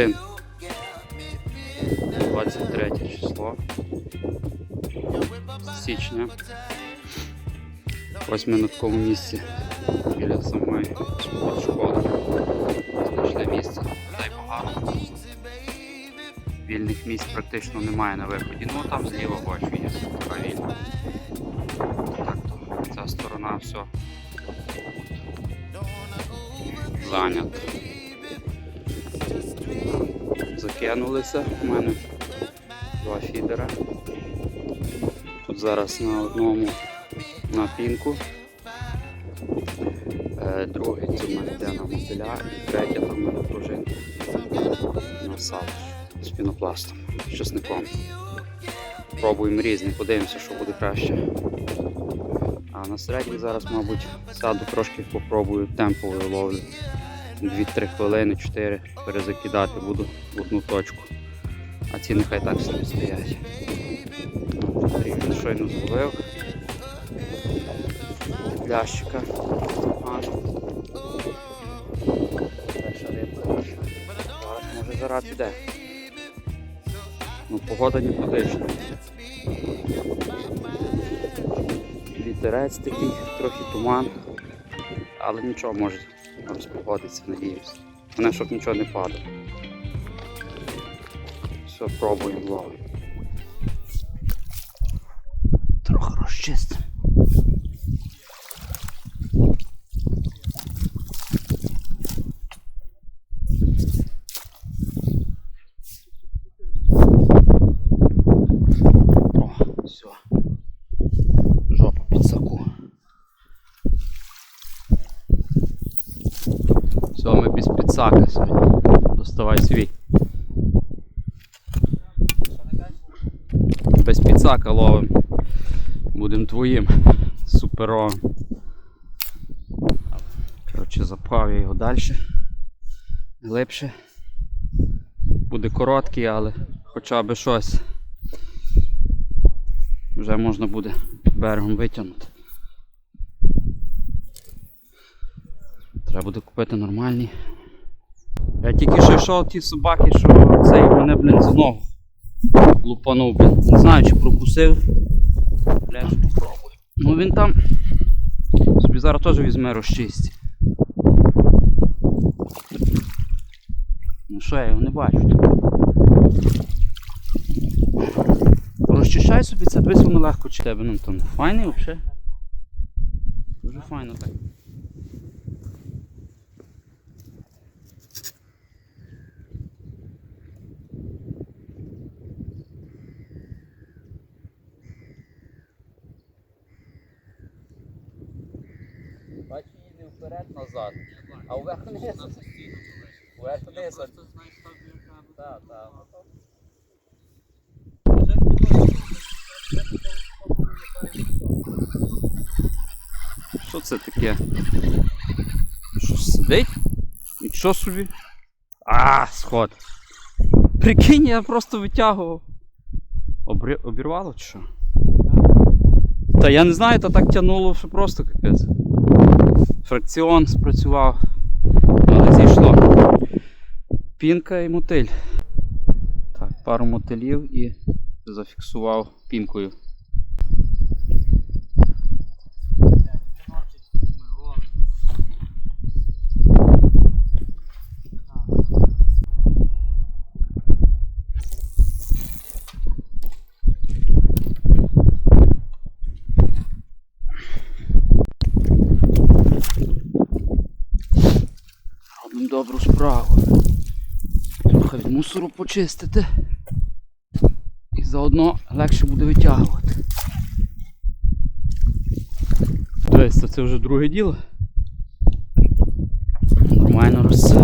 паличку. 23 число. Січня. Ось ми на такому місці біля самої спортшколи. Знайшли місце. Дай багато. Вільних місць практично немає на виході. Ну там зліва бачу є така вільна. Так то ця сторона все зайнята. Закинулися в мене два фідера. Тут зараз на одному на пінку. Е, Другий це в мене йде на мотиля і третя там в мене пружинка на сало з пінопластом, з. Пробуємо різні, подивимося, що буде краще. А на середній зараз, мабуть, сяду трошки попробую темповою ловлю. 2-3 хвилини, 4 перезакидати буду в одну точку. А ці нехай так собі стоять. Трішки щойно зловив. Лящика. Перша рибка. Зараз може жара піде. Ну, погода нікудишня. Вітерець такий, трохи туман. Але нічого може розпогодиться, надіюсь. Вона щоб нічого не падало. Все, пробуємо ловимо. Трохи розчистимо. О, все. Жопа під саку. Все, сьогодні. Доставай свій. Без підсака ловим. Будем твоїм суперовим. Коротше, запхав я його далі. Глибше. Буде короткий, але хоча б щось. Вже можна буде під берегом витягнути. Треба буде купити нормальні. Тільки що йшов ті собаки, що цей мене, блін, за ногу лупанув, блін. Не знаю, чи прокусив. Бля, попробую. Ну він там собі зараз теж візьме розчисті. Ну що, я його не бачу. Розчищай собі це, дивись, воно легко чи тебе. Ну там файний взагалі. Дуже файно так. Бачу, вперед назад. А вверх вниз. Вверх вниз. Так, так. Що це таке? Що сидить? Нічого собі. А, сход. Прикинь, я просто витягував. Обрі... Обірвало чи що? Та я не знаю, та так тягнуло, що просто капець. Фракціон спрацював. Але зійшло. Пінка і мотиль. Так, пару мотилів і зафіксував пінкою. Робимо добру справу. Трохи від мусору почистити. І заодно легше буде витягувати. Тобто це вже друге діло. Нормально роз...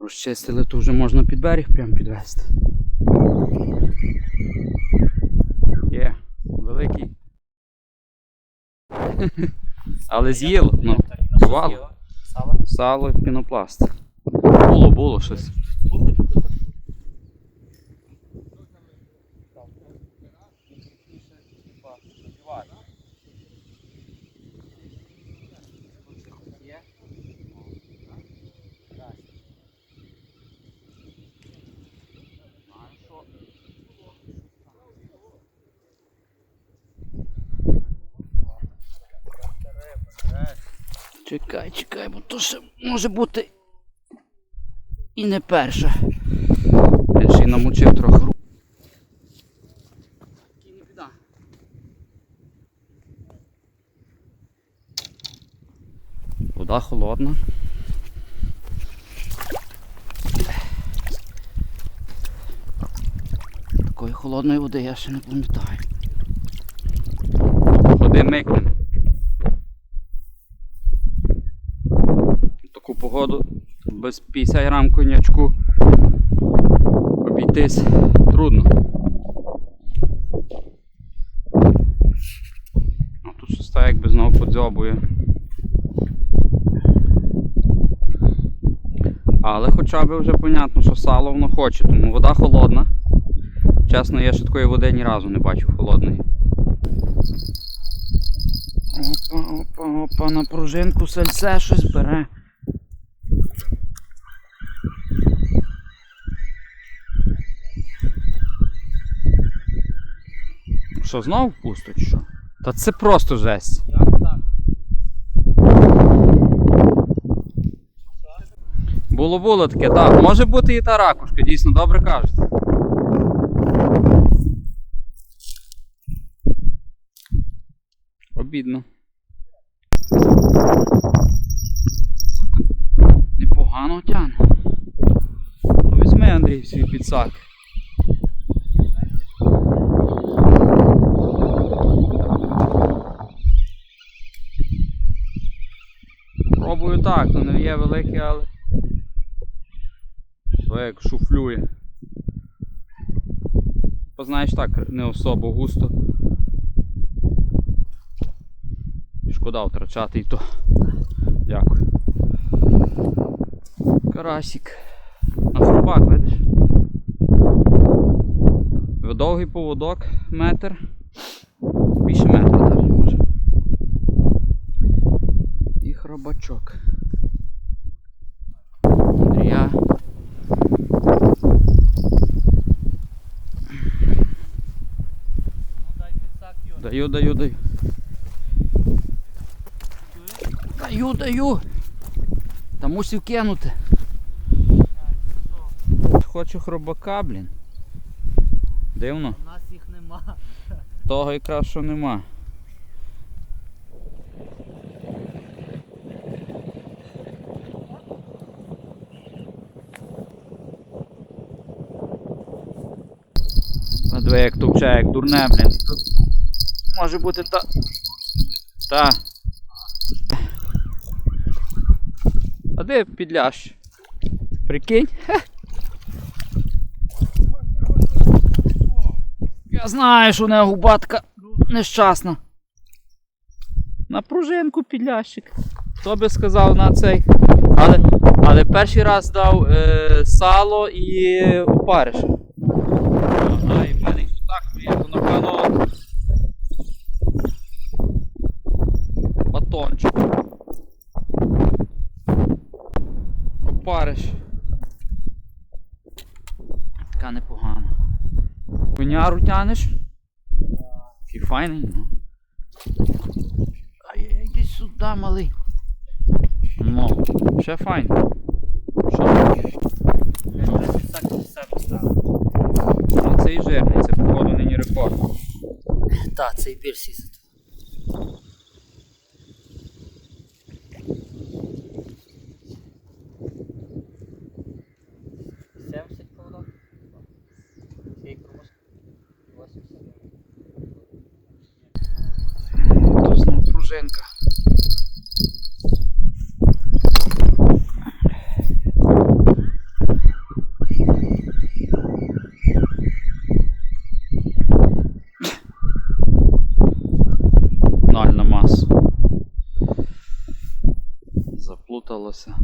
розчистили, то вже можна під берег прямо підвести. Є, великий. Але з'їло, ну, бувало. Сало і пінопласт. Було, було щось. Чекай, чекай, бо то ще може бути і не перша. Я ще й намочив трохи рук. І не біда. Вода холодна. Такої холодної води я ще не пам'ятаю. Ходи микнем. Погоду без 50 грам конячку обійтись трудно. А тут щось якби знову подзьобує. Але хоча б вже понятно, що сало воно хоче, тому вода холодна. Чесно, я ще такої води ні разу не бачив холодної. Опа, опа, опа, на пружинку сальце щось бере. Що, знову впустить, чи що? Та це просто жесть. Було було таке, так. Може бути і та ракушка, дійсно добре кажете. Обідно. Непогано тяне. Ну, візьми, Андрій, свій підсак. Так, то не є велике, але. То як шуфлює. Познаєш так, не особо густо. Шкода втрачати і то. Дякую. Карасик. На хробак, видиш? Довгий поводок, метр. Більше метра навіть може. І хробачок. Андрія. Даю, даю, даю. Даю, даю. Та мусив кинути. Хочу хробака, блін. Дивно. У нас їх нема. Того якраз що нема. Диви, як товче, як дурне, блін. Може бути та. Та. А де підлящ? Прикинь? Я знаю, що у неї губатка нещасна. На пружинку підлящик. Хто би сказав на цей. Але, але перший раз дав е, сало і опариша. Ага, і в мене так приємно, напевно. Батончик. Опариш. Така непогана. Коняру тянеш? Який файний, ну. Ай, йди сюди, малий. Ну, ще файний. Що? Ну, Так ну, цей жирний, це походу нині рекорд. Так, цей більший за то. Сімдесят поводок? Скільки може? 80. Тут знову пружинка. Ноль на масу. Заплуталося.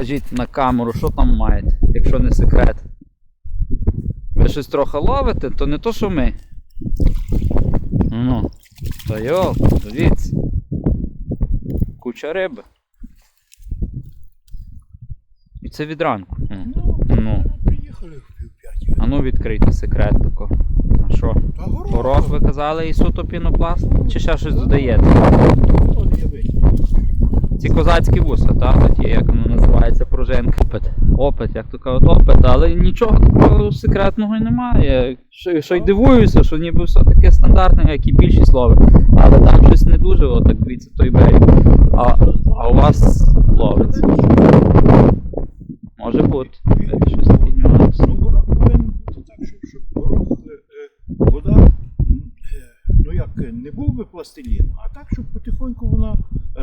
Кажіть на камеру, що там маєте, якщо не секрет. Ви щось трохи ловите, то не то, що ми. Ну, та йо, дивіться. куча риби. І це від ранку. Ну, Ну. приїхали в пів п'яті. А ну відкрийте секрет тако. А що? Горох ви казали і суто пінопласт? Чи ще щось додаєте? Ці козацькі вуса, так? Такі, як воно називається, пружинка. Опит. Опит, як то кажуть, опит, але нічого такого секретного і немає. Що, що й дивуюся, що ніби все таке стандартне, як і більшість лови. Але там щось не дуже, отак дивіться, той берег. А, а у вас ловиться. Може бути. Щось такий нюанс. Ну, горох повинен бути так, щоб, щоб горох, е, вода, е, ну як, не був би пластилін, а так, щоб потихоньку вона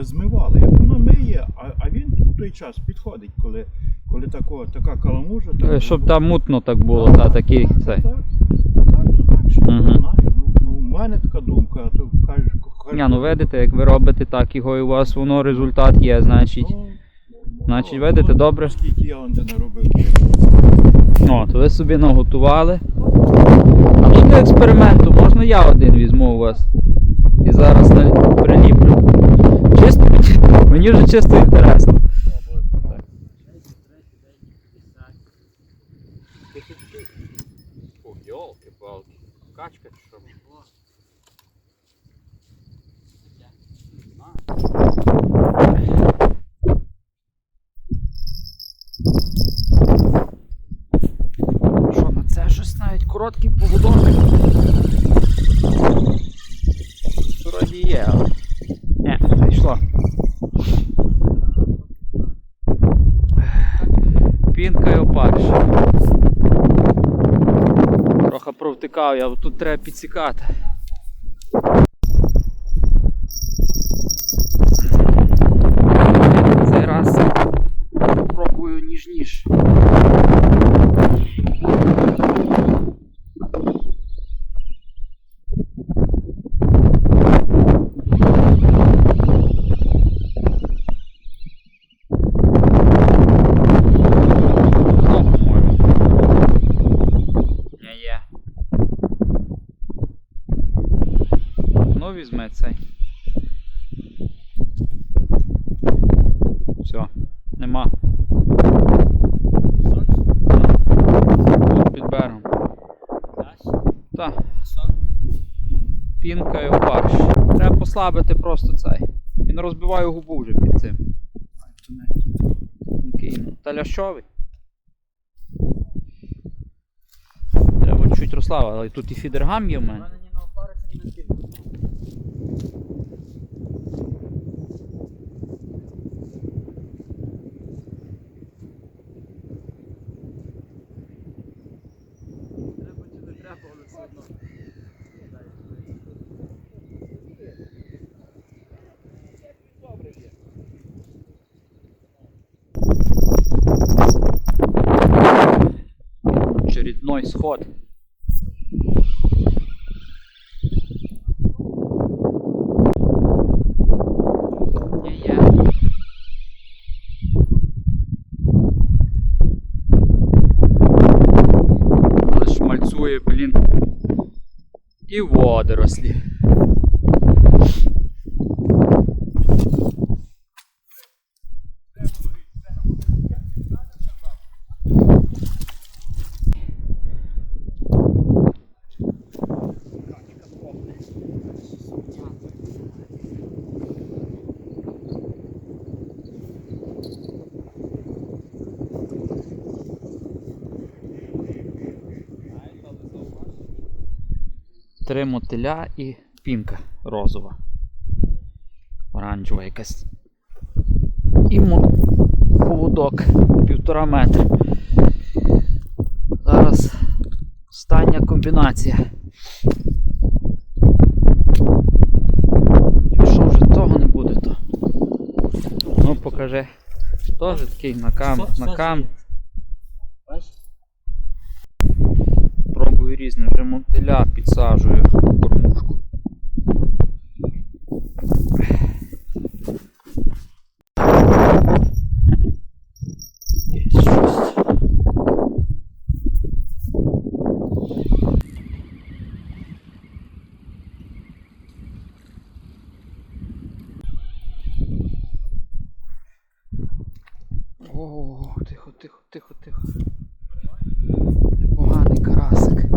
змивала. Як вона миє, а, а він у той час підходить, коли, коли тако, така каламужа. Е, Щоб там мутно так було, та такий Так, цей. так, так, то так, що не знаю. Ну, ну, у мене така думка, а то кажеш, кажеш, Ні, ну видите, як ви робите так, його і у вас воно результат є, значить. ну, Значить, ну, видите, ну, добре. Скільки я он де наробив. О, то ви собі наготували. А ну для експерименту, можна я один візьму у вас. І зараз приліплю. Чисто мені, вже чисто інтересно. О, йолки-палки. Качка чи що? Що на це щось навіть короткий поводок. Вроді є, але. Ні, не йшло. Пінка і опарш. Провтикав я, тут треба підсікати. Цей раз пробую ніж-ніж. Ну, по-моєму. Ні, є. Ну, візьме цей. Все, нема. Тут під берегом. Так. Пінка і опарш. Треба послабити просто цей. Він розбиває губу вже під цим. Окей, ну, та лящовий. Треба чуть розслабити, але тут і фідергам є в мене. У мене ні на опариці, ні на сход. Є-є. Але шмальцує, блін. І водорослі. Три мотиля і пінка розова. Оранжева якась. І поводок півтора метра. Зараз остання комбінація. Якщо вже того не буде, то. Ну покажи. Теж такий на кам, на кам. Мотиля підсаджую в кормушку. Є щось. тихо, тихо, тихо. Поганий карасик.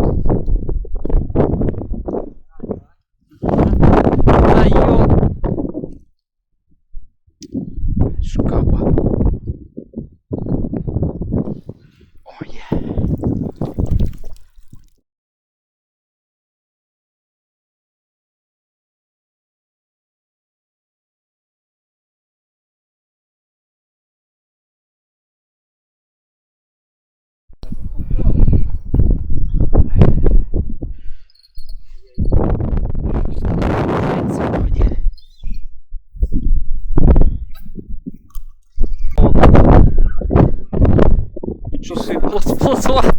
Та йо. Шкапа. О, є. Сьогодні. Собі плот-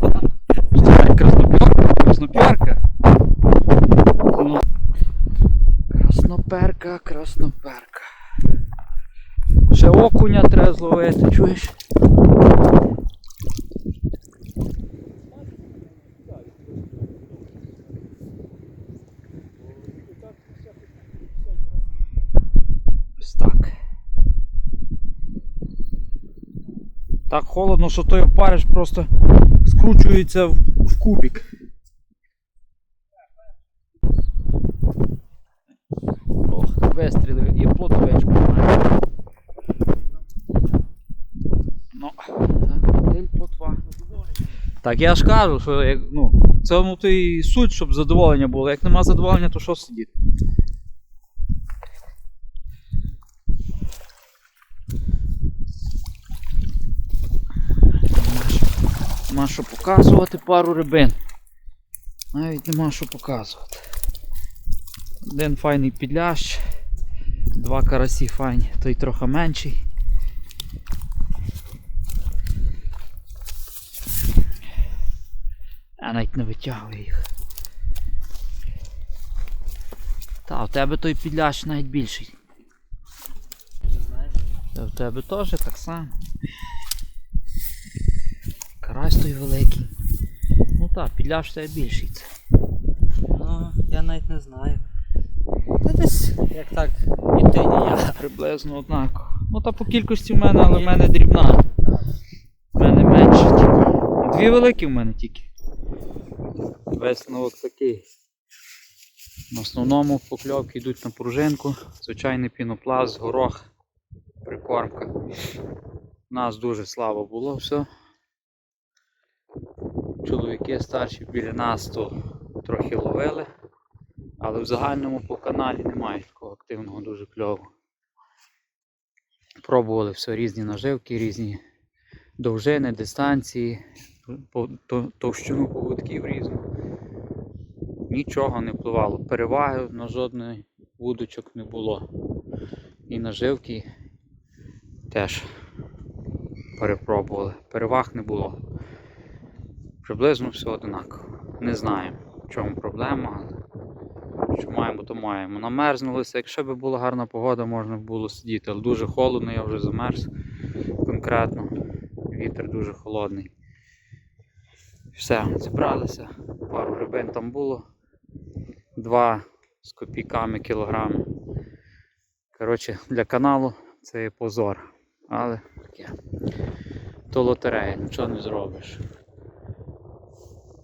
Красноперка, красноперка. Ну. Красноперка, красноперка. Ще окуня треба зловити, чуєш? Ось так. Так холодно, що той опариш просто скручується в, в кубик. Ох, вистрілив і плотовичку має. Ну, плотва. Так я ж кажу, що як, ну, цьому то і суть, щоб задоволення було. Як нема задоволення, то що сидіти? Нема що показувати пару рибин. Навіть нема що показувати. Один файний підлящ, два карасі файні, той трохи менший. Я навіть не витягую їх. Та, у тебе той підлящ навіть більший. Та в тебе теж так само. Карась той великий. Ну так, підляш тебе більший. Це. Ну, я навіть не знаю. Та десь як так, і ти, і я. Приблизно однаково. Ну та по кількості в мене, але в мене дрібна. В мене менше тільки. Дві великі в мене тільки. Висновок такий. В основному покльовки йдуть на пружинку, звичайний пінопласт, горох, прикормка. У нас дуже слабо було все. Чоловіки старші біля нас то трохи ловили, але в загальному по каналі немає такого активного дуже кльову. Пробували все різні наживки, різні довжини, дистанції, товщину поводків різну. Нічого не впливало. Переваги на жодної вудочок не було. І наживки теж перепробували. Переваг не було. Приблизно все одинаково. Не знаємо, в чому проблема, що маємо, то маємо. Намерзнулися. Якщо б була гарна погода, можна було сидіти, але дуже холодно, я вже замерз конкретно. Вітер дуже холодний. Все, зібралися. Пару рибин там було. Два з копійками кілограми. Коротше, для каналу це є позор. Але таке. То лотерея, нічого не зробиш.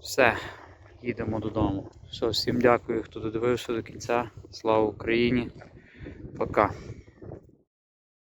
Все, їдемо додому. Все, всім дякую, хто додивився до кінця. Слава Україні. Пока.